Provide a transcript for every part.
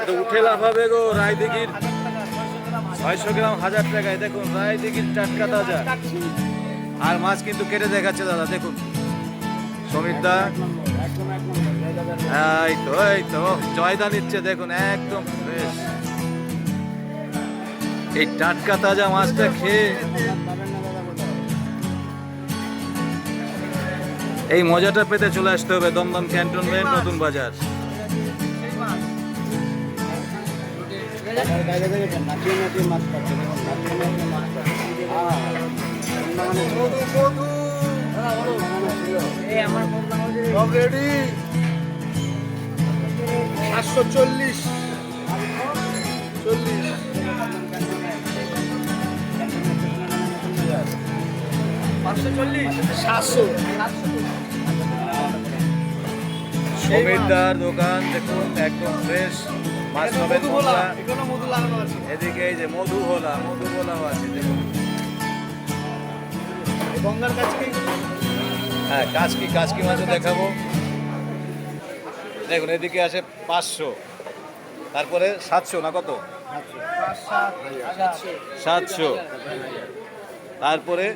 এটা উঠে লাভ হবে গো, রায়দিঘির। ছয়শো গ্রাম হাজার টাকায় দেখুন, রায়দিঘির টাটকা তাজা। আর মাছ কিন্তু কেটে দেখাচ্ছে দাদা, দেখুন। সমীর দা। এই তো এই তো, জয়দা নিচ্ছে, দেখুন, একদম ফ্রেশ এই টাটকা তাজা মাছটা খেয়ে এই মজাটা পেতে চলে আসতে হবে দমদম ক্যান্টনমেন্ট নতুন বাজার। সাতশো চল্লিশ চল্লিশ পাঁচশো চল্লিশ। সাতশো। সমীরদার দোকান দেখুন একদম ফ্রেশ মাছ পাবেন মশলা আছে। এদিকে এই যে মধু ভোলা মধু ভোলাও আছে দেখুন। গঙ্গার কাছে হ্যাঁ কাজকি কাজকি মাছও দেখাবো? দেখুন এদিকে আসে পাঁচশো। তারপরে সাতশো না কত? সাতশো। তারপরে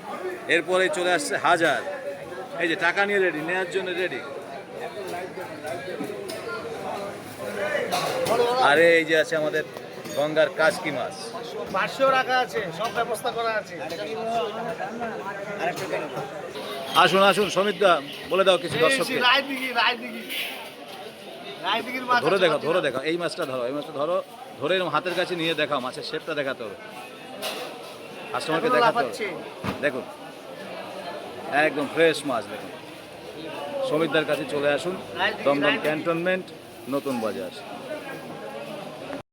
এরপরে চলে আসছে হাজার। এই যে টাকা নিয়ে রেডি নেওয়ার জন্য রেডি আরে এই যে আছে আমাদের গঙ্গার কাজকি মাছ। পাঁচশো রাখা আছে সব ব্যবস্থা করা আছে। আসুন আসুন সমিতদা বলে দাও কিছু দর্শককে। মাছ ধরে দেখো ধরে। দেখো এই মাছটা ধরো এই মাছটা ধরো ধরে এরকম হাতের কাছে নিয়ে দেখাও মাছের শেপটা দেখাতে হবে। কাস্টমারকে দেখাতে হবে। দেখুন একদম ফ্রেশ মাছ দেখুন। সমিতদার কাছে চলে আসুন। দমদম ক্যান্টনমেন্ট নতুন বাজার।